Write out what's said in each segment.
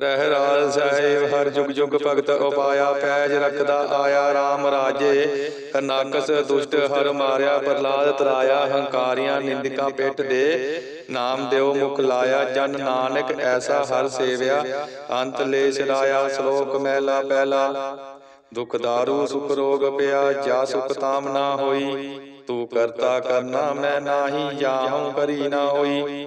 ਰਹਿ ਰਾਜ ਸਾਹਿਬ, ਹਰ ਜੁਗ ਜੁਗ ਭਗਤ ਉਪਾਇਆ, ਪੈਜ ਰਖਦਾ ਆਇਆ RAM ਰਾਜੇ। ਕਨਾਕਸ ਦੁਸ਼ਟ ਹਰ ਮਾਰਿਆ ਪ੍ਰਲਾਦ ਤਰਾਇਆ, ਹੰਕਾਰੀਆਂ ਨਿੰਦਕਾਂ ਪਿੱਠ ਦੇ। ਨਾਮ ਦਿਓ ਮੁਖ ਲਾਇਆ, ਜਨ ਨਾਨਕ ਐਸਾ ਹਰ ਸੇਵਿਆ। ਅੰਤ ਲੈ ਸਿਰਾਇਆ ਸ਼ਲੋਕ ਮਹਿਲਾ ਪਹਿਲਾ। ਦੁਖ ਦਾਰੂ, ਸੁਖ ਰੋਗ ਪਿਆ, ਜਾ ਸੁਖ ਤਾਮ ਨਾ ਹੋਈ। ਤੂੰ ਕਰਤਾ ਕਰਨਾ, ਮੈਂ ਨਾਹੀ ਜਾਹਉ ਕਰੀ ਨਾ ਹੋਈ।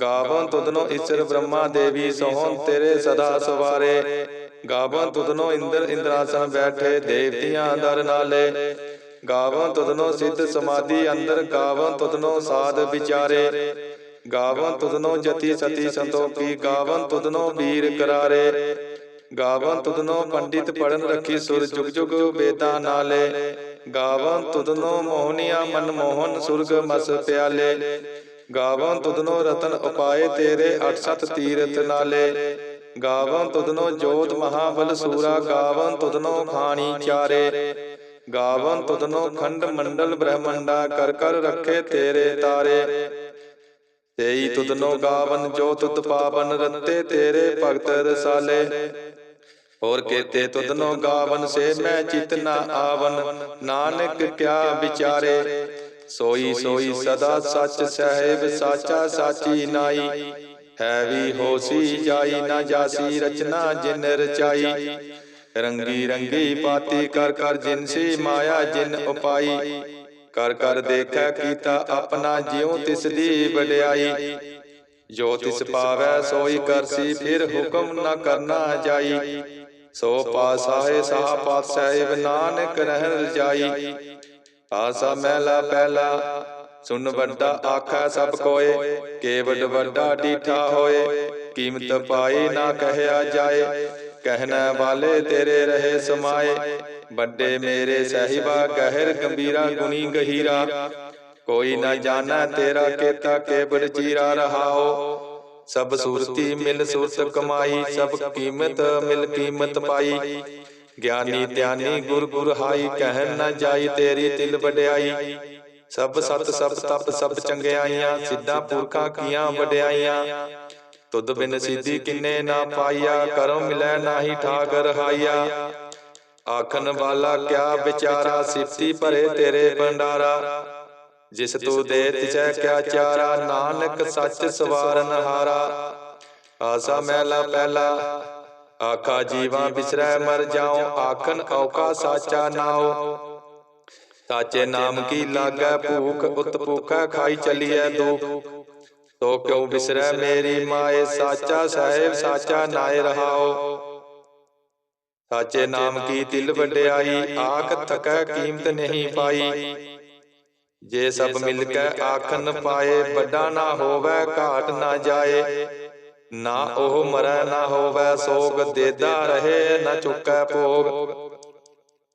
ਗਾਵਨ ਤੁਧਨੋ ਈਸ਼ਰ ਬ੍ਰਹਮਾ ਦੇਵੀ ਸੋਹਣ ਤੇਰੇ ਸਦਾ ਸਵਾਰੇ। ਗਾਵਨ ਤੁਧਨੋ ਇੰਦਰ ਇੰਦਰਾਸਨ ਬੈਠੇ, ਦੇਵਤਿਆਂ ਦਰ ਨਾਲੇ। ਗਾਵਨ ਤੁਧਨੋ ਸਿੱਧ ਸਮਾਧੀ ਅੰਦਰ, ਗਾਵਨ ਤੁਧਨੋ ਸਾਧ ਵਿਚਾਰੇ। ਗਾਵਨ ਤੁਧਨੋ ਜਤੀ ਸਤੀ ਸੰਤੋਖੀ, ਗਾਵਨ ਤੁਧਨੋ ਵੀਰ ਕਰਾਰੇ। ਗਾਵਨ ਤੁਧਨੋ ਪੰਡਿਤ ਪੜਨ ਰੱਖੀ ਸੁਰ ਜੁਗ ਜੁਗ ਵੇਦਾਂ ਨਾਲੇ। ਗਾਵਨ ਤੁਧਨੋ ਮੋਹਨੀਆ ਮਨ ਮੋਹਨ ਸੁਰਗ ਮਸ ਪਿਆਲੇ। ਗਾਵਨ ਤੁਧਨੋ ਰਤਨ ਉਪਾਏ ਤੇਰੇ 67 ਤੀਰਥ ਨਾਲੇ। ਗਾਵਨ ਤੁਧਨੋ ਜੋਤ ਮਹਾਬਲ ਸੂਰਾ, ਗਾਵਨ ਤੁਧਨੋ ਖਾਣੀ ਚਾਰੇ। ਗਾਵਨ ਤੁਧਨੋ ਖੰਡ ਮੰਡਲ ਬ੍ਰਹਮੰਡਾ, ਕਰ ਕਰ ਰੱਖੇ ਤੇਰੇ ਤਾਰੇ। ਤੇਈ ਤੁਧਨੋ ਗਾਵਨ ਜੋ ਤੁਧ ਪਾਵਨ, ਰੱਤੇ ਤੇਰੇ ਭਗਤ ਰਸਾਲੇ। ਹੋਰ ਕੇਤੇ ਤੁਧਨੋ ਗਾਵਨ ਸੇ ਮੈਂ ਚਿਤ ਨਾ ਆਵਨ, ਨਾਨਕ ਕਿਆ ਵਿਚਾਰੇ। ਸੋਈ ਸੋਈ ਸਦਾ ਸੱਚ ਸਹਿਬ ਸਾਚਾ ਸਾਚੀ ਨਾਈ। ਹੈ ਵੀ ਹੋਸੀ ਜਾਈ ਨਾ ਜਾਸੀ ਰਚਨਾ ਜਿਨ ਰਚਾਈ। ਰੰਗੀ ਰੰਗੀ ਪਾਤੀ ਕਰ ਕਰ ਜਿਨ ਸੀ ਮਾਇਆ ਜਿਨ ਉਪਾਈ। ਕਰ ਕਰ ਦੇਖੈ ਕੀਤਾ ਆਪਣਾ ਜਿਉ ਤਿਸ ਦੀ ਵਡਿਆਈ। ਜੋ ਤਿਸ ਪਾਵੈ ਸੋਈ ਕਰਸੀ ਫਿਰ ਹੁਕਮ ਨਾ ਕਰਨਾ ਜਾਈ। ਸੋ ਪਾਸਾਏ ਸਾਹ ਪਾਤ ਸਾਹਿਬ ਨਾਨਕ ਰਹਿ ਰਜਾਈ ਆਸਾ ਮਹਿਲਾ ਪਹਿਲਾ ਸੁਨ ਵੱਡਾ ਆਖਾ ਸਭ ਕੋਏ, ਕੇਵਲ ਵੱਡਾ ਡੀਠਾ ਹੋਏ, ਕੀਮਤ ਪਾਈ ਨਾ ਕਹਿਆ ਜਾਏ, ਕਹਿਣਾ ਵਾਲੇ ਤੇਰੇ ਰਹੇ ਸਮਾਏ, ਵੱਡੇ ਮੇਰੇ ਸਹਿਬਾ ਗਹਿਰ ਗੰਭੀਰਾ ਗੁਣੀ ਗਹੀਰਾ, ਕੋਈ ਨਾ ਜਾਣਾ ਤੇਰਾ ਕੇਤਾ ਕੇਵਲ ਚੀਰਾ ਰਹਾਓ ਸਭ ਸੂਰਤੀ ਮਿਲ ਸੂਰਤ ਕਮਾਈ, ਸਭ ਕੀਮਤ ਮਿਲ ਕੀਮਤ ਪਾਈ ਗਿਆਨੀ ਧਿਆਨੀ ਗੁਰ ਗੁਰ ਹਾਈ ਕਹਿਣ ਨਾ ਜਾਈ, ਤੇਰੀ ਤਿਲ ਵਡਿਆਈ। ਸਭ ਸਤ, ਸਭ ਤਪ, ਸਭ ਚੰਗਿਆਈਆਂ, ਸਿੱਧਾ ਪੁਰਖਾਂ ਕੀਆਂ ਵਡਿਆਈਆਂ। ਤੁਧ ਬਿਨ ਸਿੱਧੀ ਕਿੰਨੇ ਨਾ ਪਾਈਆ ਕਰੋ ਮਿਲੈ ਨਾਹੀ ਠਾਕ ਰਹਾਈਆ ਆਖਣ ਵਾਲਾ ਕਿਆ ਵਿਚਾਰਾ ਸਿਫਤੀ ਭਰੇ ਤੇਰੇ ਭੰਡਾਰਾ। ਜਿਸ ਤੂੰ ਦੇ ਤਿਸੈ ਕਿਆ ਚਾਰਾ, ਨਾਨਕ ਸੱਚ ਸਵਾਰਨ ਹਾਰਾ। ਆਸਾ ਮਹਿਲਾ ਪਹਿਲਾ ਆਖਾ ਜੀਵਾਂ ਬਿਸਰੈ ਮਰ ਜਾਉ ਆਖਨ ਔਕਾ ਸਾਚਾ ਨਾਉ। ਸਾਚੇ ਨਾਮ ਕੀ ਲਾਗੈ ਭੂਖ ਉਤ ਭੂਖਾ ਖਾਈ ਚਲੀਐ ਦੁਖ। ਤੋ ਕਿਉ ਬਿਸਰੈ ਮੇਰੀ ਮਾਏ ਸਾਚਾ ਸਾਹਿਬ ਸਾਚਾ ਨਾਏ ਰਹਾਓ। ਸਾਚੇ ਨਾਮ ਕੀ ਤਿਲ ਵਡਿਆਈ ਆਖ ਥਕੈ ਕੀਮਤ ਨਹੀਂ ਪਾਈ। ਜੇ ਸਭ ਮਿਲ ਕੇ ਆਖਨ ਪਾਏ ਵੱਡਾ ਨਾ ਹੋਵੇ ਘਾਟ ਨਾ ਜਾਏ। ਨਾ ਉਹ ਮਰੈ ਨਾ ਹੋਵੇ ਸੋਗ, ਦੇਦਾ ਰਹੇ ਨਾ ਚੁੱਕੈ ਭੋਗ।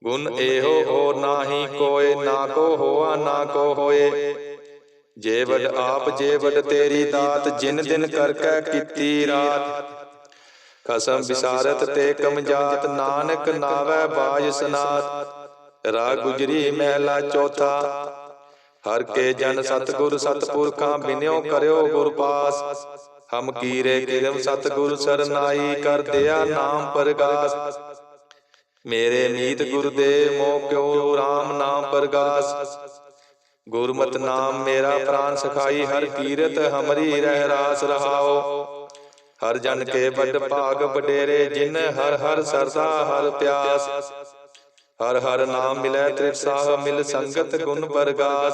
ਗੁਣ ਇਹੋ ਹੋ ਨਾਹੀ ਕੋਏ, ਨਾ ਕੋ ਹੋਆ, ਨਾ ਕੋ ਹੋਏ। ਜੇ ਆਪ ਜੇ ਤੇਰੀ ਦਾਤ, ਜਿਨ ਦਿਨ ਕਰ ਕੀਤੀ ਰਾਤ। ਕਸਮ ਵਿਸਾਰਤ ਤੇ ਕਮਜਾਤ ਨਾਨਕ ਨਾਵੈ ਬਾਜ ਸਨਾਤ। ਰਾ ਗੁਜਰੀ ਮਹਿਲਾ ਚੌਥਾ। ਹਰ ਕੇ ਜਨ ਸਤਗੁਰ ਸਤਪੁਰਖਾਂ, ਬਿਨਿਓ ਕਰਿਓ ਗੁਰ ਪਾਸ। ਹਮ ਕੀਰੇ ਕਿਰਮ ਸਤਗੁਰ ਸਰਨਾਈ ਕਰ ਦਿਆ ਨਾਮ ਪ੍ਰਗਾਸ। ਮੇਰੇ ਮੀਤ ਗੁਰ ਦੇ ਮੋ ਕਿਉ RAM ਨਾਮ ਪ੍ਰਗਾਸ। ਗੁਰਮਤ ਨਾਮ ਮੇਰਾ ਪ੍ਰਾਨ ਸਖਾਈ ਹਰ ਕੀਰਤ ਹਮਰੀ ਰਹਿ ਰਾਸ ਰਹਾਓ। ਹਰ ਜਨ ਕੇ ਵੱਡ ਭਾਗ ਵਡੇਰੇ ਜਿਨ ਹਰ ਹਰ ਸਰਦਾ ਹਰ ਪਿਆਸ। ਹਰ ਹਰ ਨਾਮ ਮਿਲੈ ਤ੍ਰਿਪਸਾਹ ਮਿਲ ਸੰਗਤ ਗੁਣ ਪ੍ਰਗਾਸ।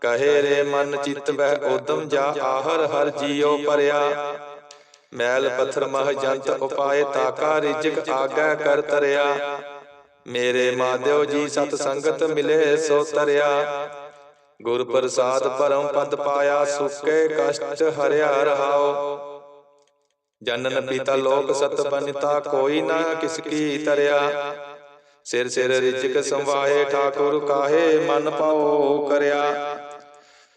ਕਹੇ ਰੇ ਮਨ ਚਿਤ ਬਹਿ ਉਦਮ ਜਾ ਆਹਰ ਹਰ ਜੀਉ ਪਰਿਆ। ਮੈਲ ਪੱਥਰ ਮਹ ਜੰਤ ਉਪਾਏ ਤਾਕਾ ਰਿਜਕ ਆਗੈ ਕਰ ਤਰਿਆ। ਮੇਰੇ ਮਾਧਿਓ ਜੀ ਸਤ ਸੰਗਤ ਮਿਲੇ ਸੋ ਤਰਿਆ। ਗੁਰ ਪ੍ਰਸਾਦ ਪਰਮ ਪਦ ਪਾਇਆ ਸੁਕੇ ਕਸ਼ਟ ਹਰਿਆ ਰਹਾਓ ਜਨਨ ਪਿਤਾ ਲੋਕ ਸਤ ਬਨਿਤਾ ਕੋਈ ਨਾ ਕਿਸ ਕੀ ਤਰਿਆ। ਸਿਰ ਸਿਰ ਰਿਜਕ ਸੰਵਾਏ ਠਾਕੁਰ ਕਾਹੇ ਮਨ ਪਾਓ ਕਰਿਆ।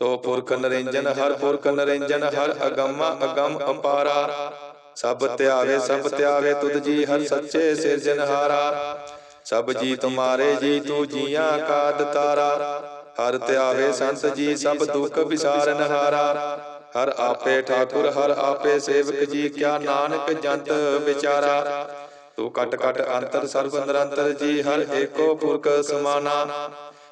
ਤੋ ਪੁਰਖ ਨਰਿੰਜਨ ਹਰ ਪੁਰਖ ਨਰਿੰਜਨ ਹਰ ਅਗੰਮਾ, ਅਗੰਮ ਅਪਾਰਾ। ਸਭ ਧਿਆਵੇ ਸਭ ਧਿਆਵੇ ਤੁਧ ਜੀ ਹਰ ਸੱਚੇ ਸਿਰਜਨਹਾਰਾ ਸਭ ਜੀ ਤੁਮਾਰੇ ਜੀ, ਤੂੰ ਜੀਆਂ ਕਾ ਦਤਾਰਾ। ਹਰ ਧਿਆਵੇ ਸੰਤ ਜੀ, ਸਭ ਦੁੱਖ ਵਿਸਾਰਨ ਹਾਰਾ। ਹਰ ਆਪੇ ਠਾਕੁਰ, ਹਰ ਆਪੇ ਸੇਵਕ ਜੀ, ਕਿਆ ਨਾਨਕ ਜੰਤ ਵਿਚਾਰਾ। ਤੂੰ ਕਟ ਕਟ ਅੰਤਰ, ਸਰਬ ਨਿਰੰਤਰ ਜੀ, ਹਰ ਏਕੋ ਪੁਰਖ ਸਮਾਨਾ।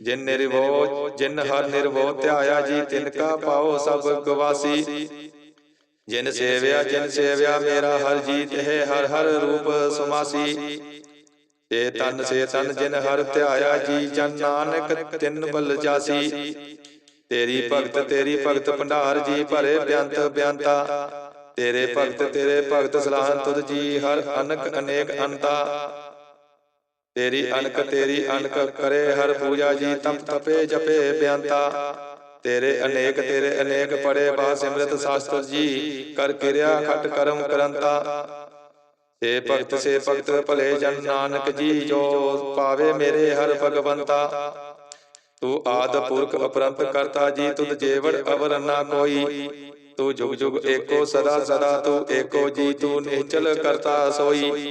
ਜਿਨ ਨਿਰਵੋ ਜਿਨ ਹਰ ਨਿਰਵੋ ਧਿਆਇਆ ਜੀ, ਤਿਨ ਕਾ ਪਾਓ ਸਭ ਗਵਾਸੀ। ਜਿਨ ਸੇਵਿਆ ਜਿਨ ਸੇਵਿਆ, ਮੇਰਾ ਹਰ ਜੀਤ ਹੈ, ਹਰ ਹਰ ਰੂਪ ਸਮਾਸੀ। ਏ ਤਨ ਸੇ ਤਨ ਜਿਨ ਹਰ ਧਿਆਇਆ ਜੀ, ਜਨ ਨਾਨਕ ਤਿਨ ਬਲ ਜਾਸੀ। ਤੇਰੀ ਭਗਤ ਤੇਰੀ ਭਗਤ ਭੰਡਾਰ ਜੀ, ਭਰੇ ਬਿਆੰਤ ਬਿਆੰਤਾ। ਤੇਰੇ ਭਗਤ ਤੇਰੇ ਭਗਤ ਸਲਾਹਨ ਤੁਧ ਜੀ, ਹਰ ਅਨਕ ਅਨੇਕ ਅੰਤਾ ਤੇਰੀ ਅਨਕ ਤੇਰੀ ਅਨਕ ਕਰੇ ਹਰ ਪੂਜਾ ਜੀ ਤਪ ਤਪੇ ਜਪੇ ਬਿਆੰਤਾ ਤੇਰੇ ਅਨੇਕ ਤੇਰੇ ਅਨੇਕ ਪੜੇ ਬਾ ਸਿਮਰਤ ਸ਼ਾਸਤਰ ਜੀ। ਕਰ ਕਿਰਿਆ ਖਟ ਕਰਮ ਕਰੰਤਾ। ਏ ਭਗਤ ਸੇ ਭਗਤ ਭਲੇ ਜਨ ਨਾਨਕ ਜੀ ਜੋ ਪਾਵੇ ਮੇਰੇ ਹਰ ਭਗਵੰਤਾ। ਤੂੰ ਆਦ ਪੁਰਖ ਅਪਰੰਤ ਕਰਤਾ ਜੀ ਤੁਧ ਜੇਵੜ ਅਵਰ ਨਾ ਕੋਈ। ਤੂੰ ਜੁਗ ਜੁਗ ਏਕੋ ਸਦਾ ਸਦਾ ਤੂੰ ਏਕੋ ਜੀ ਤੂੰ ਨਿਹਚਲ ਕਰਤਾ ਸੋਈ।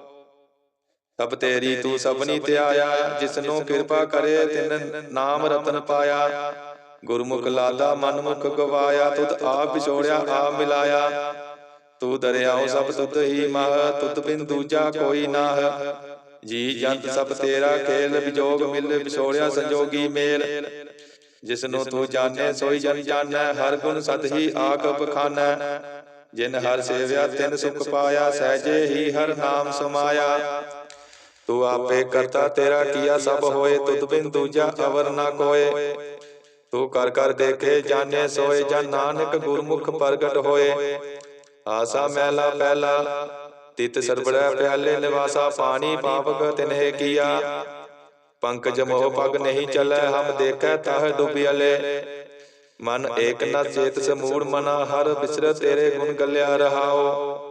ਸਭ ਤੇਰੀ ਤੂੰ ਸਭਨੀ ਤੇ ਆਇਆ ਜਿਸਨੂੰ ਕਿਰਪਾ ਕਰੇ ਤਿਨ ਨਾਮ ਰਤਨ ਪਾਇਆ। ਗੁਰਮੁਖ ਲਾਦਾ ਮਨਮੁਖ ਗਵਾਇਆ, ਤੁਧ ਆਪ ਵਿਛੋੜਿਆ ਆਪ ਮਿਲਾਇਆ। ਤੂੰ ਦਰਿਆਉ ਸਭ ਤੁਧ ਹੀ ਮਹ, ਤੁਧ ਬਿਨ ਦੂਜਾ ਕੋਈ ਨਾਹ। ਜੀ ਜੰਤ ਸਭ ਤੇਰਾ ਖੇਲ, ਵਿਜੋਗ ਮਿਲ, ਵਿਛੋੜਿਆ ਸੰਜੋਗੀ ਮੇਲ। ਜਿਸਨੂੰ ਤੂੰ ਜਾਣੈ, ਸੋਈ ਜਨ ਜਾਣੈ, ਹਰ ਗੁਣ ਸਤ ਹੀ ਆਕ ਬਖਾਨੈ। ਜਿਨ ਹਰ ਸੇਵਿਆ ਤਿਨ ਸੁਖ ਪਾਇਆ, ਸਹਿਜੇ ਹੀ ਹਰ ਨਾਮ ਸਮਾਇਆ। ਤੂੰ ਆਪੇ ਕਰਤਾ ਤੇਰਾ ਕੀਆ ਸਭ ਹੋਏ, ਤੁਧ ਬਿਨ ਦੂਜਾ ਅਵਰ ਨਾ ਕੋਏ। ਤੂੰ ਕਰ ਕਰ ਦੇਖੇ, ਜਾਣੇ ਸੋਏ ਜਨ ਨਾਨਕ ਗੁਰਮੁਖ ਪ੍ਰਗਟ ਹੋਏ। ਆਸਾ ਮਹਿਲਾ ਪਹਿਲਾ ਤਿਤ ਸਰਬੜੈ ਪਿਆਲੇ ਨਿਵਾਸਾ, ਪਾਣੀ ਪਾਪਕ ਤਿਨਹਿ ਕੀਆ। ਪੰਕਜ ਮੋਹ ਪਗ ਨਹੀਂ ਚਲੈ, ਹਮ ਦੇਖੈ ਤਹ ਡੁਬਿਆਲੇ। ਮਨ ਏਕ ਨਾ ਚੇਤ ਸਮੂੜ ਮਨਾ, ਹਰ ਬਿਸਰ ਤੇਰੇ ਗੁਣ ਗੱਲਿਆ ਰਹਾਓ।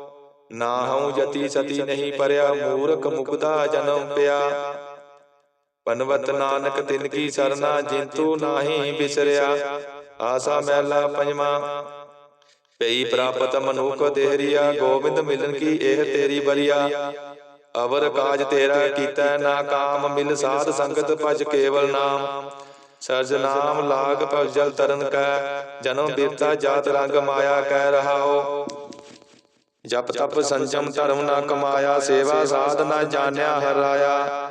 ਨਾ ਹਉ ਜਤੀ ਸਤੀ ਨਹੀਂ ਪਰਿਆ ਮੂਰਖ ਮੁਕਦਾ ਜਨਮ ਪਿਆ। ਪਨਵਤ ਨਾਨਕ ਤਿਨ ਕੀ ਸਰਨਾ ਜਿੰਤੂ ਨਾਹੀ ਬਿਸਰਿਆ। ਆਸਾ ਮਹਿਲਾ ਪੰਜਵਾ। ਪਈ ਪ੍ਰਾਪਤ ਮਨੁਖ ਦੇਹਰੀਆ, ਗੋਬਿੰਦ ਮਿਲਨ ਕੀ ਇਹ ਤੇਰੀ ਬਰੀਆ। ਅਵਰ ਕਾਜ ਤੇਰਾ ਕੀਤਾ, ਨਾ ਕਾਮ ਮਿਲ ਸਾਧ ਸੰਗਤ ਭਜ ਕੇਵਲ ਨਾਮ। ਸਰਜ ਨਾਮ ਲਾਗ ਭਜਲ ਤਰਨ ਕੈ, ਜਨਮ ਬਿਰਤਾ ਜਾਤ ਰੰਗ ਮਾਇਆ ਕਹਿ ਰਹਾਓ ਜਪ ਤਪ ਸੰਜਮ ਧਰਮ ਨਾ ਕਮਾਇਆ ਸੇਵਾ ਸਾਧ ਨਾ ਜਾਣਿਆ ਹਰਾਇਆ।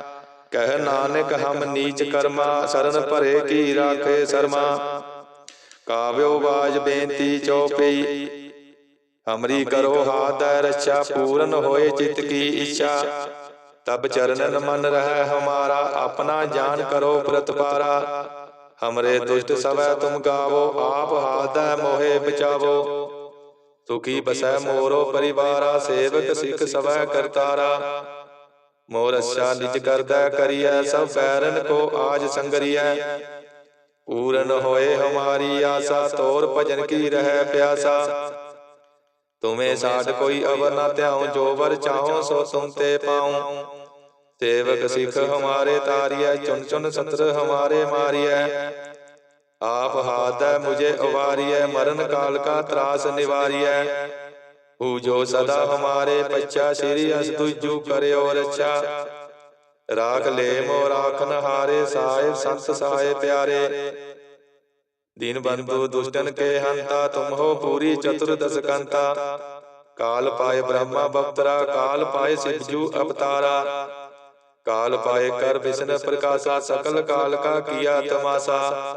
ਕਹਿ ਨਾਨਕ ਹਮ ਨੀਚ ਕਰਮਾ ਸਰਨ ਭਰੇ ਕੀ ਰਾਖੇ ਸਰਮਾ। ਕਾਵਿਓ ਬਾਜ ਬੇਨਤੀ ਚਉਪਈ ਹਮਰੀ ਕਰੋ ਹਾਥ ਰੱਛਾ ਪੂਰਨ ਹੋਏ ਚਿਤ ਕੀ ਇੱਛਾ। ਤਬ ਚਰਨਨ ਮਨ ਰਹਿ ਹਮਾਰਾ ਆਪਣਾ ਜਾਨ ਕਰੋ ਪ੍ਰਤਪਾਰਾ। ਹਮਰੇ ਦੁਸ਼ਟ ਸਵੈ ਤੁਮ ਗਾਵੋ ਆਪ ਹਾਥੈ ਮੋਹਿ ਬਚਾਵੋ। ਸੁਖੀ ਬਸੈ ਮੋਰੋ ਪਰਿਵਾਰਾ ਸੇਵਕ ਸਿੱਖ ਸਵੈ ਕਰਤਾਰਾ। ਮੋਰ ਅੱਛਾ ਨਿਜ ਕਰਦਾ ਕਰੀਐ ਸਭ ਬੈਰਨ ਕੋ ਆਜ ਸੰਗਰੀਐ। ਪੂਰਨ ਹੋਏ ਹਮਾਰੀ ਆਸਾ ਤੋਰ ਭਜਨ ਕੀ ਰਹਿ ਪਿਆਸਾ। ਤੁਮੇ ਸਾਡ ਕੋਈ ਅਵਰ ਨਾ ਧਿਆਉ ਜੋ ਵਰ ਚਾਹੋ ਸੋ ਤੁਮ ਤੇ ਪਾਉ ਸੇਵਕ ਸਿੱਖ ਹਮਾਰੇ ਤਾਰੀਐ ਚੁਨ ਚੁਨ ਸਤਰ ਹਮਾਰੇ ਮਾਰੀਐ। ਆਪ ਹਾਦੈ ਮੁਝੇ ਉਵਾਰੀਐ ਮਰਨ ਕਾਲ ਕਾ ਤਰਾਸ ਨਿਵਾਰੀਐ। ਹੂ ਜੋ ਸਦਾ ਹਮਾਰੇ ਬੱਚਾ ਸ੍ਰੀ ਅਸ ਤੁਜੂ ਕਰਿਓ ਰੱਛਾ। ਰਾਖ ਲੈ ਮੋ ਰਾਖਨ ਹਾਰੇ ਸਾਹਿਬ ਸੰਤ ਸਹਾਏ ਪਿਆਰੇ। ਦੀਨ ਬੰਧੂ ਦੁਸ਼ਟਨ ਕੇ ਹੰਤਾ, ਤੁਮ ਹੋ ਪੂਰੀ ਚਤੁਰਦਸ ਕੰਤਾ। ਕਾਲ ਪਾਏ ਬ੍ਰਹਮਾ ਬਪਤਰਾ, ਕਾਲ ਪਾਏ ਸਿਵਜੂ ਅਵਤਾਰਾ। ਕਾਲ ਪਾਏ ਕਰ ਵਿਸ਼ਨ ਪ੍ਰਕਾਸ਼ਾ, ਸਕਲ ਕਾਲ ਕਾ ਕੀਆ ਤਮਾਸਾ।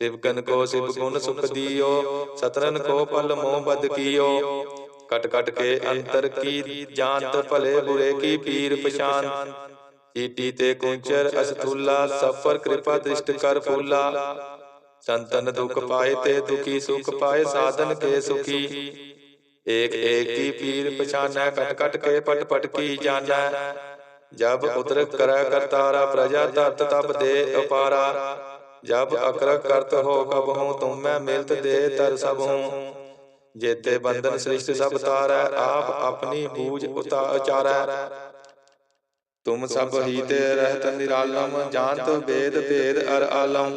ਸਿਵਕਨ ਕੋ ਸਿਵ ਗੁਣ ਸੁਖ ਦਿਓ ਸਤਰਨ ਕੋ ਪਲ ਮੋਹ ਬਦ ਕੀਓ। ਕਟ ਕਟ ਕੇ ਅੰਤਰ ਕੀ ਜਾਣਤ ਭਲੇ ਬੁਰੇ ਕੀ ਪੀਰ ਪਛਾਨ। ਈਟੀ ਤੇ ਕੁੰਚਰ ਅਸਤੁਲਾ ਸਫਰ ਕਿਰਪਾ ਦ੍ਰਿਸ਼ਟ ਕਰ ਫੂਲਾ। ਸੰਤਨ ਦੁਖ ਪਾਏ ਤੇ ਦੁਖੀ ਸੁਖ ਪਾਏ, ਸਾਧਨ ਕੇ ਸੁਖੀ। ਏਕ ਏਕ ਕੀ ਪੀਰ ਪਛਾਨੈ, ਕਟ ਕਟ ਕੇ ਪਟ ਪਟ ਕੀ ਜਾਣੈ। ਜਬ ਉਦਰ ਕਰੈ ਕਰਤਾਰਾ, ਪ੍ਰਜਾ ਧਰਤ ਤਬ ਦੇ ਅਪਾਰਾ ਜਬ ਅਕਰ ਕਰਤ ਹੋ ਕਬ ਹੂੰ ਤੁਮ ਮੈਂ ਮਿਲਤ ਦੇ ਤਰ ਸਭ। ਹੂੰ ਜੇਤੇ ਬੰਧਨ ਸ੍ਰਿਸ਼ਟ ਸਭ ਤਾਰੈ ਆਪ ਆਪਣੀ ਬੂਝ ਉਤਾ ਉਚਾਰੈ। ਤੁਮ ਸਭ ਹੀ ਤੇ ਰਹਿਤ ਨਿਰਾਲਮ ਜਾਣਤ ਵੇਦ ਭੇਦ ਅਰ ਆਲਮ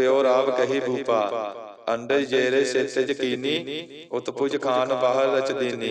ਪਿਓ ਰਾਵ ਕਹੀ ਭੂਪਾ ਅੰਡੇ ਜੇਰੇ ਸਿੱਤ ਜਕੀਨੀ ਉਤਪੁਜ ਖਾਨ ਬਾਹਰ ਰਚ ਦੀਨੀ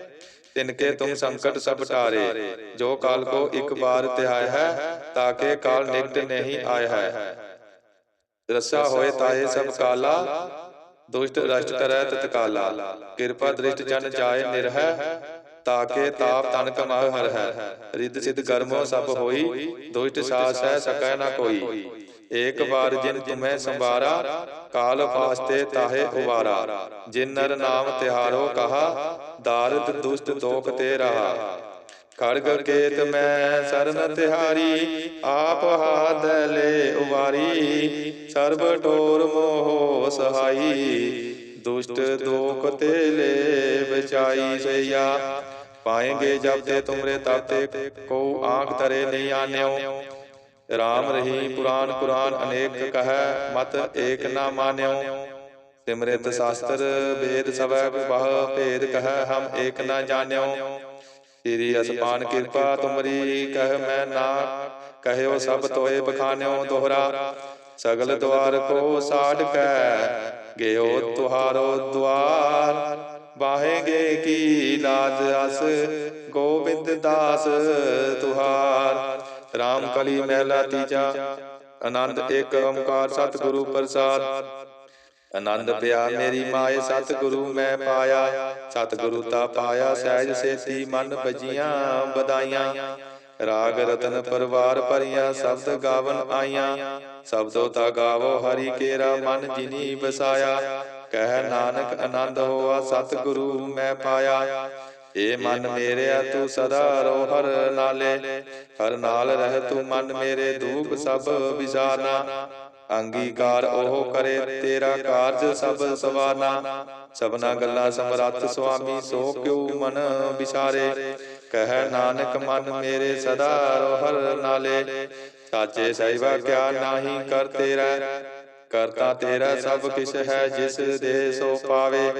ਤਿਨਕੇ ਤੁਮ ਸੰਕਟ ਸਭ ਟਾਰੇ। ਜੋ ਕਾਲ ਕੋ ਇੱਕ ਬਾਰ ਤਿਹਾਇ ਹੈ ਤਾਕੇ ਕਾਲ ਨਿਕਟ ਨਹੀਂ ਆਇ ਹੈ। ਰਸਾ ਹੋਏ ਤਾਏ ਸਭ ਕਾਲਾ ਦੁਸ਼ਟ ਰਸ਼ਟ ਕਰੈ ਤਤਕਾਲਾ ਕਿਰਪਾ ਦ੍ਰਿਸ਼ਟ ਜਨ ਜਾਏ ਨਿਰਹਿ ਤਾਕੇ ਤਾਪ ਤਨ ਕਮਾਇ ਹਰ ਹੈ। ਰਿੱਧ ਸਿਧ ਕਰਮੋ ਸਭ ਹੋਈ ਦੁਸ਼ਟ ਸਾਸ ਹੈ ਸਕੈ ਨਾ ਕੋਈ। ਏਕ ਵਾਰ ਜਿਨ ਤੁਮੈ ਸੰਵਾਰਾ ਕਾਲ ਫਾਸਤੇ ਤਾਹੇ ਉਵਾਰਾ। ਜਿਨ ਨਰ ਨਾਮ ਤਿਹਾਰੋ ਕਹਾ ਦਾਰਦ ਦੁਸ਼ਟ ਦੋਖ ਤੇ ਰਹਾ। ਖੜਗ ਕੇਤ ਮੈਂ ਸਰਨ ਤਿਹਾਰੀ ਆਪ ਹਾਥ ਲੈ ਉਵਾਰੀ। ਸਰਬ ਟੋਰ ਮੋਹ ਸਹਾਈ। ਦੁਸ਼ਟ ਦੋਖ ਤੇ ਲੈ ਬਚਾਈ ਸਈਆ। ਪਾਏਂਗੇ ਜਬ ਤੇ ਤੁਮਰੇ ਤਾਤੇ ਕੋ ਆਂਖ ਤਰੇ ਨਹੀਂ ਰਾਮ ਰਹੀ ਪੁਰਾਨ ਕੁਰਾਨ ਅਨੇਕ ਕਹੈ, ਮਤ ਏਕ ਨਾ ਮਾਨਿਓ। ਸਿਮਰਿਤ ਸ਼ਾਸਤਰ ਵੇਦ ਸਵੈ ਵਿਵਾਹ ਭੇਦ ਕਹੈ, ਹਮ ਏਕ ਨਾ ਜਾਣਿਓ। ਤੇਰੀ ਅਸਪਾਨ ਕਿਰਪਾ ਤੁਮਰੀ, ਕਹਿ ਮੈਂ ਨਾ, ਕਹਿਓ ਸਭ ਤੋਏ ਬਖਾਨਿਓ ਦੋਹਰਾ। ਸਗਲ ਦਵਾਰ ਕੋ ਸਾੜ ਕੈ ਗਿਓ ਤੁਹਾਰੋ ਦਵਾਰ ਬਾਹੇਗੇ ਕੀ ਲਾਜ ਅਸ, ਗੋਬਿੰਦ ਦਾਸ ਤੁਹਾਰ। ਰਾਮ ਕਲੀ ਮਹਿਲਾ ਤੀਜਾ, ਆਨੰਦ ਇੱਕ ਓੰਕਾਰ ਸਤਿਗੁਰੂ ਪ੍ਰਸਾਦ। ਆਨੰਦ ਪਿਆ ਮੇਰੀ ਮਾਏ, ਸਤਿਗੁਰੂ ਮੈਂ ਪਾਇਆ। ਸਤਿਗੁਰੂ ਤਾ ਪਾਇਆ, ਸਹਿਜ ਸੇਤੀ ਮਨ ਬਜੀਆਂ ਬਦਾਈਆਂ ਰਾਗ ਰਤਨ ਪਰਵਾਰ ਭਰੀਆਂ, ਸ਼ਬਦ ਗਾਵਨ ਆਈਆਂ। ਸ਼ਬਦੋ ਤਾ ਗਾਵੋ, ਹਰੀ ਕੇਰਾ ਮਨ ਜਿਨੀ ਵਸਾਇਆ। ਕਹਿ ਨਾਨਕ ਆਨੰਦ ਹੋਆ, ਸਤਿਗੁਰੂ ਮੈਂ ਪਾਇਆ। ਏ ਮਨ ਮੇਰਿਆ ਤੂੰ ਸਦਾ ਰੋ ਹਰ ਨਾਲੇ, ਹਰ ਨਾਲ ਰਹਿ ਤੂੰ ਮਨ ਮੇਰੇ ਦੂਖ ਸਭ ਵਿਸਾਰਨਾ ਅੰਗੀਕਾਰ ਉਹ ਕਰੇ ਤੇਰਾ ਕਾਰਜ ਸਭ ਸਵਾਰਨਾ ਸਭਨਾ ਗੱਲਾਂ ਸਮਰੱਥ ਸੁਆਮੀ, ਸੋ ਕਿਉ ਮਨ ਵਿਚਾਰੇ? ਕਹਿ ਨਾਨਕ ਮਨ ਮੇਰੇ ਸਦਾ ਰੋ ਹਰ ਨਾਲੇ। ਸਾਚੇ ਸਹਿਬਾ ਕਿਆ ਨਾਹੀ ਕਰ ਤੇਰਾ? ਕਰਤਾ ਤੇਰਾ ਸਭ ਕਿਛ ਹੈ ਜਿਸ ਦੇ ਸੋ ਪਾਵੇ।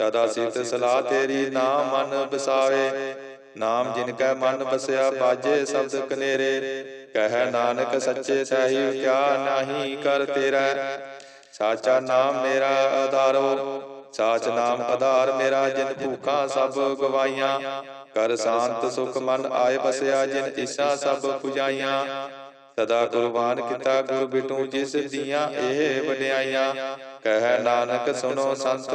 ਸਦਾ ਸਿਫਤ ਸਲਾਹ ਤੇਰੀ ਨਾਮ ਮਨ ਬਸਾਵੇ ਨਾਮ ਜਿਨ ਕੈ ਮਨ ਬਸਿਆ ਬਾਜੇ ਸ਼ਬਦ ਕਨੇਰੇ। ਕਹਿ ਨਾਨਕ ਸੱਚੇ ਸਾਹਿਬ ਕਿਆ ਨਾਹੀ ਕਰ ਤੇਰਾ। ਸਾਚਾ ਨਾਮ ਮੇਰਾ ਆਧਾਰੋ ਸਾਚ ਨਾਮ ਆਧਾਰ ਮੇਰਾ ਜਿਨ ਭੂਖਾਂ ਸਭ ਗਵਾਈਆਂ। ਕਰ ਸ਼ਾਂਤ ਸੁਖ ਮਨ ਆਏ ਬਸਿਆ ਜਿਨ ਇਸਾ ਸਭ ਪੁਜਾਈਆਂ। ਸਦਾ ਕੁਰਬਾਨ ਕੀਤਾ ਗੁਰ ਬਿਟੂ ਜਿਸ ਦੀਆਂ ਇਹ ਵਡਿਆਈਆਂ। ਕਹਿ ਨਾਨਕ ਸੁਨੋ ਸੰਤ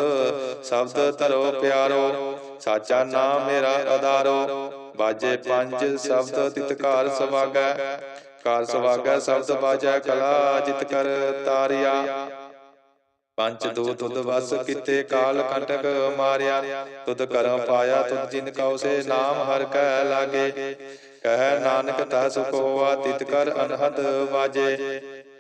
ਸ਼ਬਦ ਧਰੋ ਪਿਆਰੋ, ਸਾਚਾ ਨਾਮ ਮੇਰਾ ਆਧਾਰੋ ਬਾਜੇ ਪੰਜ ਸ਼ਬਦ ਤਿਤਕਾਰ ਸਵਾਗੈ ਕਾਰ ਸਵਾਗੈ ਸ਼ਬਦ ਬਾਜੈ ਕਲਾ ਜਿਤ ਕਰ ਤਾਰਿਆ। ਪੰਜ ਦੋ ਤੁਧ ਵਸ ਕਿਤੇ ਕਾਲ ਕੰਟਕ ਮਾਰਿਆ, ਤੁਧ ਕਰਮ ਪਾਇਆ ਤੁਧ ਜਿਨ ਕਉ ਸੇ ਨਾਮ ਹਰ ਕੈ ਲਾਗੇ। ਕਹਿ ਨਾਨਕ ਤਸ ਸੁਖ ਤਿਤ ਕਰ ਅਨਹਦ ਵਾਜੇ।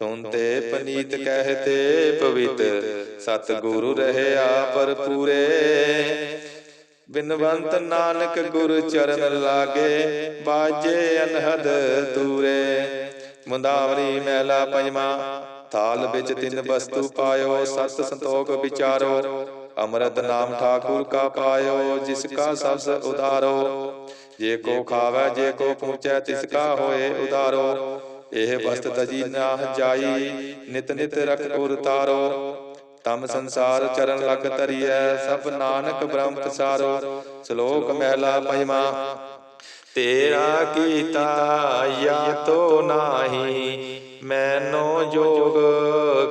ਸੁਨਤੇ ਪਨੀਤ ਕਹਤੇ ਪਵਿੱਤ ਸਤ ਗੁਰੂ ਰਹਿਆ ਪਰ ਪੂਰੇ ਬਿਨਵੰਤ ਨਾਨਕ ਗੁਰ ਚਰਨ ਲਾਗੇ ਬਾਜੇ ਅਨਹਦ ਦੂਰੇ। ਮੁੰਦਾਵਰੀ ਮਹਿਲਾ ਪੰਜਵਾ। ਥਾਲ ਵਿੱਚ ਤਿੰਨ ਵਸਤੂ ਪਾਇਓ ਸਤ ਸੰਤੋਖ ਵਿਚਾਰੋ। ਅੰਮ੍ਰਿਤ ਨਾਮ ਠਾਕੁਰ ਕਾ ਪਾਇਓ ਜਿਸ ਕਾ ਸਬਸ ਉਦਾਰੋ ਜੇ ਕੋ ਖਾਵੇ ਜੇ ਕੋ ਪਹੁੰਚੈ ਤਿਸ ਕਾ ਹੋਏ ਉਦਾਰੋ ਇਹ ਵਸਤ ਤਜੀ ਨਾ ਜਾਈ ਨਿਤ ਨਿਤ ਰਖ ਉਰ ਤਾਰੋ। ਤਮ ਸੰਸਾਰ ਚਰਨ ਲਗ ਤਰੀਐ ਸਭ ਨਾਨਕ ਬ੍ਰਹਮ ਪਸਾਰੋ। ਸ਼ਲੋਕ ਮਹਿਲਾ ਪੰਜਵਾ ਤੇਰਾ ਕੀਤਾ ਯਾ ਤੋ ਨਾਹੀ ਮੈਨੋ ਜੋਗ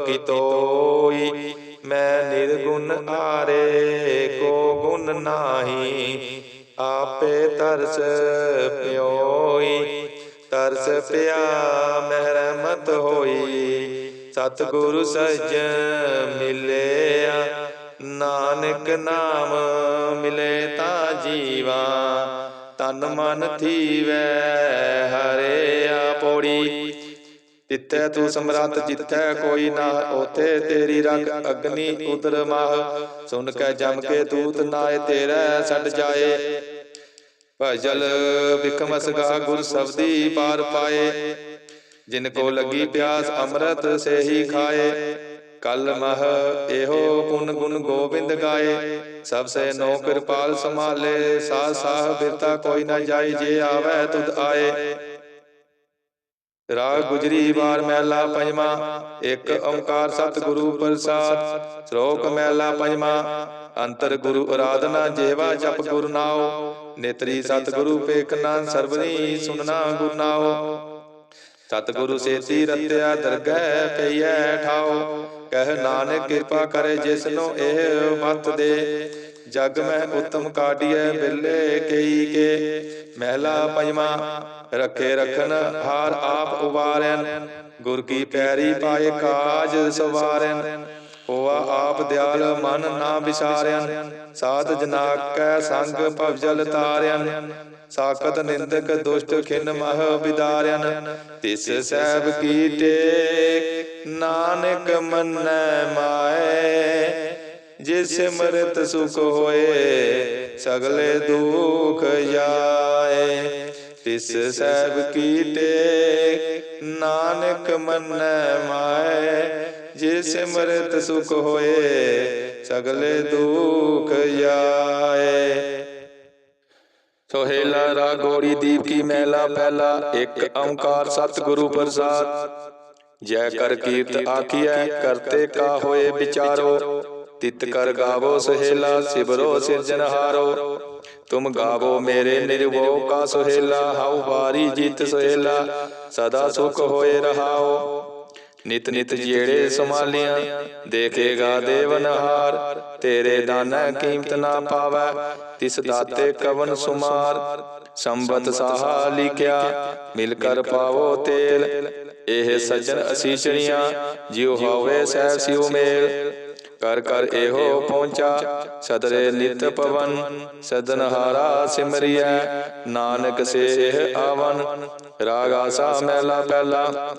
ਕਿਤੋਈ ਮੈਂ ਨਿਰਗੁਣ ਆਰੇ ਕੋ ਗੁਣ ਨਾਹੀ ਆਪੇ ਤਰਸ ਪਿਓਈ। ਤਰਸ ਪਿਆ, ਮਹਿਰਮਤ ਹੋਈ। ਸਤਿਗੁਰੂ ਸੱਜਣ ਮਿਲਿਆ, ਨਾਨਕ ਨਾਮ ਮਿਲੇ ਤਾਂ ਜੀਵਾ। ਤਨ ਮਨ ਥੀਵੈ ਹਰਿਆ ਪੋੜੀ ਤਿੱਤੈ ਤੂੰ ਸਮਰੱਥ, ਜਿੱਥੈ ਕੋਈ ਨਾ ਉਥੇ ਤੇਰੀ ਰਗ ਅਗਨੀ ਉਦਰ ਮਾਹ। ਸੁਨ ਕੇ ਜਮ ਕੇ ਦੂਤ ਨਾਏ, ਤੇਰਾ ਛੱਡ ਜਾਏ। ਭਜਲ ਬਿਕਮਸ ਗਾ ਗੁਰ ਸਬਦੀ ਪਾਰ ਪਾਏ। ਜਿਨ ਕੋ ਲੱਗੀ ਪਿਆਸ ਅੰਮ੍ਰਿਤ ਸੇ ਹੀ ਖਾਏ। ਕਲ ਮਹ ਇਹੋ ਪੁਨ ਗੁਣ ਗੋਬਿੰਦ ਗਾਏ। ਸਭ ਸੇ ਨੋ ਕਿਰਪਾਲ ਸੰਭਾਲੇ। ਸਾਹ ਸਾਹ ਬਿਰਤਾ ਕੋਈ ਨਾ ਜਾਈ। ਜੇ ਆਵੇ ਤੁਧ ਆਏ। ਰਾਗ ਗੁਜਰੀ ਵਾਰ ਮਹਿਲਾ ਪੰਜਵਾ ਇੱਕ ਓੰਕਾਰ ਸਤਿਗੁਰੂ ਪ੍ਰਸਾਦ ਸ਼ਲੋਕ ਮਹਿਲਾ ਪੰਜਵਾ ਅੰਤਰ ਗੁਰੂ ਅਰਾਧਨਾ ਜੇਵਾ ਜਪ ਗੁਰ ਨਾਉ ਨੇਤਰੀ ਸਤਿਗੁਰੂ ਪੇਖਨਾ ਸਰਬਨੀ ਸੁਨਣਾ ਗੁਰ ਨਾਉ। ਸਤਿਗੁਰੂ ਸੇਤੀ ਰਤਿਆ ਦਰਗਹਿ ਪਈਐ ਠਾਉ। ਕਹਿ ਨਾਨਕ ਕਿਰਪਾ ਕਰੇ ਜਿਸਨੋ ਇਹ ਮਤ ਦੇ। ਜਗ ਮੈਂ ਉਤਮ ਕਾਢੀਐ ਬਿੱਲੇ ਕਈ ਕੇ। ਮਹਿਲਾ ਪੰਜਵਾ, ਰੱਖੇ ਰਖਨ ਹਾਰ ਆਪ ਉਵਾਰੈਨ ਗੁਰ ਕੀ ਪੈਰੀ ਪਾਏ ਕਾਜ ਸਵਾਰੈਨ ਹੋਆ ਆਪ ਦਿਆਲ ਮਨ ਨਾ ਵਿਸਾਰਿਆਨ ਸਾਧ ਜਨਾ ਸੰਗ ਭਵਜਲ ਤਾਰਿਆਨ ਸਾਖਤ ਨਿੰਦਕ ਦੁਸ਼ਟ ਖਿਨ ਮਹ ਵਿਦਾਰਿਆਨ ਤਿਸ ਸਹਿਬ ਕੀ ਟੇਕ, ਨਾਨਕ ਮੰਨੈ ਮਾਏ ਜਿਸ ਸਿਮਰਤ ਸੁਖ ਹੋਏ ਸਗਲੇ ਦੁਖ ਜਾਏ ਤਿਸ ਸਹਿਬ ਕੀਟੇ ਨਾਨਕ ਮੰਨੈ ਮਾਏ ਜਿਸ ਸਿਮਰਤ ਸੁਖ ਹੋਏ ਸਗਲੇ ਦੁਖ ਜਾਏ ਸੋਹੇਲਾ ਰਾਗੋੜੀ ਦੀਪ ਕੀ ਮਹਿਲਾ ਪਹਿਲਾ ਇੱਕ ਓੰਕਾਰ ਸਤਿਗੁਰੂ ਪ੍ਰਸਾਦ ਜੈ ਕਰ ਕੀਰਤ ਆਖੀਐ ਕਰਤੇ ਕਾ ਹੋਏ ਵਿਚਾਰੋ ਤਿਤ ਕਰ ਗਾਵੋ ਸੋਹੇਲਾ ਸਿਬਰੋ ਸਿਰਜਨਹਾਰੋ ਤੁਮ ਗਾਵੋ ਮੇਰੇ ਨਿਰਭਉ ਕਾ ਸੋਹੇਲਾ, ਹਉ ਵਾਰੀ ਜੀਤ ਸੋਹੇਲਾ, ਸਦਾ ਸੁਖ ਹੋਏ ਰਹਾਓ। ਨਿਤ ਨਿਤ ਜਿਹੜੇ ਸੰਭਾਲੀਆਂ, ਦੇਖੇਗਾ ਦੇਵਨਹਾਰ ਤੇਰੇ ਦਾਨਾ ਕੀਮਤ ਨਾ ਪਾਵੈ, ਤਿਸ ਦਾਤੇ ਕਵਨ ਸੁਮਾਰ। ਸੰਬਤ ਸਾਹਾ ਲਿਖਿਆ, ਮਿਲ ਕਰ ਪਾਵੋ ਤੇਲ। ਇਹ ਸਜਣ ਅਸੀਚਣੀਆਂ ਜਿਉ ਹੋਵੇ ਸਹਿ ਸਿਉ ਮੇਲ। ਕਰ ਕਰ ਇਹੋ ਪਹੁੰਚਾ। ਸਦਰੇ ਨਿਤ ਪਵਨ। ਸਦਨਹਾਰਾ ਸਿਮਰਿਐ। ਨਾਨਕ ਸੇ ਆਵਨ। ਰਾਗ ਆਸਾ ਮਹਿਲਾ ਪਹਿਲਾ।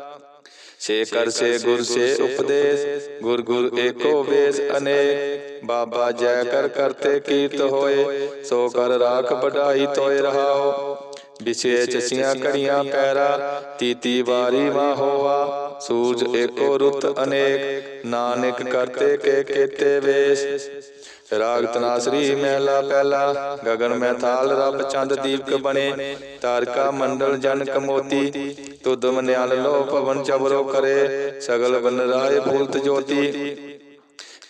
ਸੇ ਕਰ ਸੇ ਗੁਰ ਸੇ ਉਪਦੇਸ਼। ਗੁਰ ਗੁਰ ਏਕੋ ਵੇਸ ਅਨੇਕ। ਬਾਬਾ ਜੈ ਕਰ ਕਰਤੇ ਕੀਰਤ ਹੋਏ। ਸੋ ਕਰ ਰਾਖ ਬਢਾਈ ਤੋਏ ਰਹਾਓ। ਵਿਸੇ ਚਸੀਆਂ ਕੜੀਆਂ ਪੈਰਾ, ਤੀਤੀ ਵਾਰੀ ਮਾ ਹੋਆ। ਸੂਰਜ ਏਕੋ ਰੁੱਤ ਅਨੇਕ, ਨਾਨਕ ਕਰਤੇ ਕੇ ਕੇਤੇ ਵੇਸ। ਰਾਗ ਤਨਾਸਰੀ ਮਹਿਲਾ ਪਹਿਲਾ ਗਗਨ ਮੈਂ ਥਾਲ ਰੱਬ ਚੰਦ ਦੀਪਕ ਬਣੇ। ਤਾਰਕਾ ਮੰਡਲ ਜਨ ਕਮੋਤੀ, ਤੁਧ ਮਨਿਆਲ ਲੋ ਪਵਨ ਚਬਰੋ ਕਰੇ। ਸਗਲ ਬਨ ਰਾਏ ਫੂਲਤ ਜੋਤੀ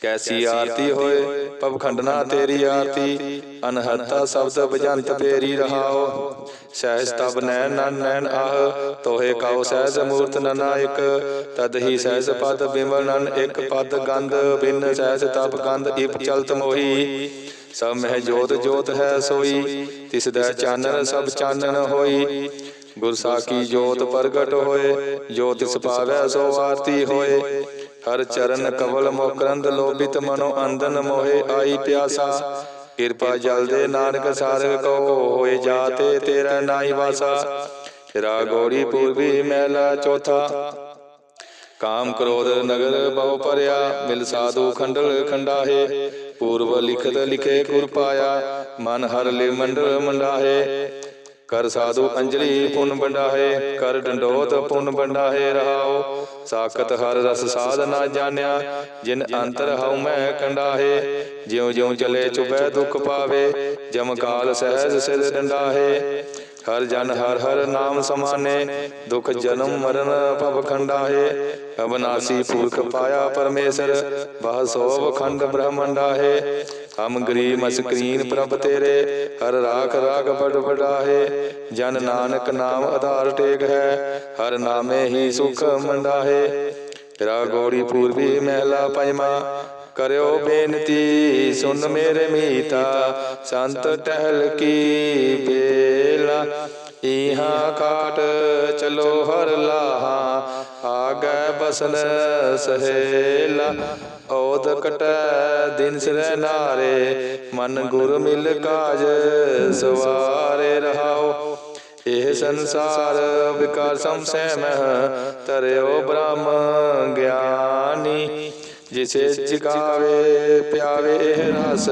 ਕੈਸੀ ਆਰਤੀ ਹੋਏ? ਪਵ ਖੰਡਨਾ ਤੇਰੀ ਆਰਤੀ। ਅਨਹਤਾ ਸ਼ਬਦ ਬਜੰਤ ਫੇਰੀ ਰਹਾਓ। ਸਹਿਜ ਤਬ ਨੈਣ ਨਨ ਨੈਣ ਆਹ। ਤੋਹੇ ਕਾਉ ਸਹਿਜ ਮੂਰਤ ਨਨਾਇਕ। ਤਦ ਹੀ ਸਹਿਜ ਪਦ ਬਿਮਲ ਨਨ ਇੱਕ ਪਦ ਗੰਧ ਬਿਨ ਸਹਿਜ ਤਬ ਗੰਧ ਇਪ ਚਲਤ ਮੋਹੀ। ਸਭ ਮਹਿ ਜੋਤ ਜੋਤ ਹੈ ਸੋਈ। ਤਿਸ ਦਾ ਚਾਨਣ ਸਭ ਚਾਨਣ ਹੋਈ। ਗੁਰ ਸਾਖੀ ਜੋਤ ਪ੍ਰਗਟ ਹੋਏ। ਜੋ ਤਿਸ ਪਾਵੈ ਸੋ ਆਰਤੀ ਹੋਏ। ਹਰ ਚਰਨ ਕਵਲ ਮੋਕਰੰਦ ਲੋਭਿਤ ਮਨੋ ਅੰਦਨ ਮੋਹੇ ਆਈ ਪਿਆਸਾ। ਕਿਰਪਾ ਜਲ ਦੇ ਨਾਨਕ ਸਾਰਗ ਕੋ ਹੋਏ ਜਾਤੇ ਤੇਰਾ ਨਾਈ ਵਾਸਾ। ਤੇਰਾ ਗੋੜੀ ਪੂਰਬੀ ਮਹਿਲਾ ਚੌਥਾ। ਕਾਮ ਕ੍ਰੋਧ ਨਗਰ ਬਹੁ ਪਰਿਆ ਮਿਲ ਸਾਧੂ ਖੰਡਲ ਖੰਡਾਹੇ। ਪੂਰਵ ਲਿਖਤ ਲਿਖੇ ਗੁਰ ਪਾਇਆ, ਮਨ ਹਰ ਲੇ ਮੰਡਲ ਮੰਡਾਹੇ। ਕਰ ਸਾਧੂ ਅੰਜਲੀ ਪੁੰਨ ਬੰਡਾਹੇ ਕਰ ਡੰਡੋਤ ਪੁੰਨ ਬੰਡਾਹੇ ਰਹਾਓ। ਸਾਖਤ ਹਰ ਰਸ ਸਾਧ ਨਾ ਜਾਣਿਆ, ਜਿਨ ਅੰਤਰ ਹਉ ਮੈਂ ਕੰਡਾਹੇ ਜਿਉ ਜਿਉ ਚਲੇ ਚੁਬੈ ਦੁਖ ਪਾਵੇ, ਜਮ ਕਾਲ ਸਹਿਜ ਸਿਰ ਡੰਡਾਹੇ। ਹਰ ਜਨ ਹਰ ਹਰ ਨਾਮ ਸਮਾਨੇ, ਦੁਖ ਜਨਮ ਮਰਨ ਭਵ ਖੰਡਾਹੇ। ਅਬਨਾਸੀ ਪੁਰਖ ਪਾਇਆ ਪਰਮੇਸ਼ਰ, ਬਹ ਸੋਭ ਖੰਡ ਬ੍ਰਹਮੰਡਾ ਹਮ ਗਰੀਬ ਮਸਕਰੀਨ ਪ੍ਰਭ ਤੇਰੇ, ਹਰ ਰਾਖ ਰਾਖ ਬੜ ਬੜਾਹੇ ਜਨ ਨਾਨਕ ਨਾਮ ਆਧਾਰ ਟੇਕ ਹੈ, ਹਰ ਨਾਮੇ ਹੀ ਸੁਖ ਮੰਡਾ ਹੈ ਤੇਰਾ ਗੋੜੀ ਪੂਰਬੀ ਮਹਿਲਾ ਪੰਜਵਾ, ਕਰਿਓ ਬੇਨਤੀ ਸੁਨ ਮੇਰੇ ਮੀਤਾ, ਸੰਤ ਟਹਿਲ ਕੀ ਬੇਲਾ। ਇਹਾਂ ਕਾਟ ਚਲੋ ਹਰ ਲਾਹਾ, ਆਗੈ ਬਸਨ ਸਹੇਲਾ। ਔਦ ਕਟੈ ਦਿਨ ਸਿਰ ਨਾਰੇ, ਮਨ ਗੁਰ ਮਿਲ ਕਾਜ ਸਵਾਰੇ ਰਹਾਓ। ਇਹ ਸੰਸਾਰ ਵਿਕਾਰ ਸੰਸੈ ਮਹ ਤਰਿਓ ਬ੍ਰਹਮ ਗਿਆਨੀ। ਜਿਸੇ ਜਿਗਾਵੇ ਪਿਆਵੇ ਇਹ ਰਸ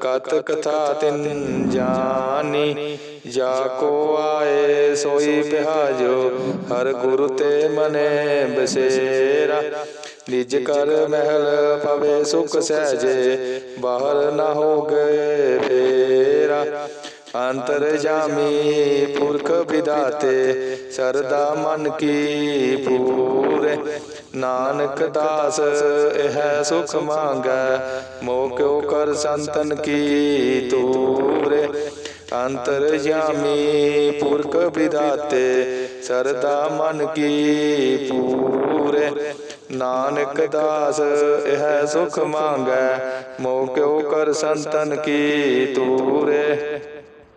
ਕਤ ਕਥਾ ਤਿਨ ਜਾਣੀ ਜਾ ਕੋ ਆਏ, ਸੋਈ ਬਿਹਾਜੋ ਹਰ ਗੁਰੂ ਤੇ ਮਨੇ ਬਸੇਰਾ। ਨਿਜ ਕਰ ਮਹਿਲ ਪਵੇ ਸੁਖ ਸਹਜੇ, ਬਾਹਰ ਨਾ ਹੋ ਗਏ ਫੇਰਾ। ਅੰਤਰ ਜਾਮੀ ਪੁਰਖ ਵਿਦਾਤੇ, ਸਰਦਾ ਮਨ ਕੀ ਪੂਰੇ ਨਾਨਕ ਦਾਸ, ਇਹ ਸੁਖ ਮੰਗੈ, ਮੋਹ ਕਿਉ ਕਰ ਸੰਤਨ ਕੀ ਤੂਰੇ। ਅੰਤਰ ਜਾਮੀ ਪੁਰਖ ਵਿਦਾਤੇ, ਸਰਦਾ ਮਨ ਕੀ ਪੂਰੇ ਨਾਨਕ ਦਾਸ, ਇਹ ਸੁਖ ਮੰਗੈ, ਮੋਹ ਕਿਉ ਕਰ ਸੰਤਨ ਕੀ ਤੂਰੇ।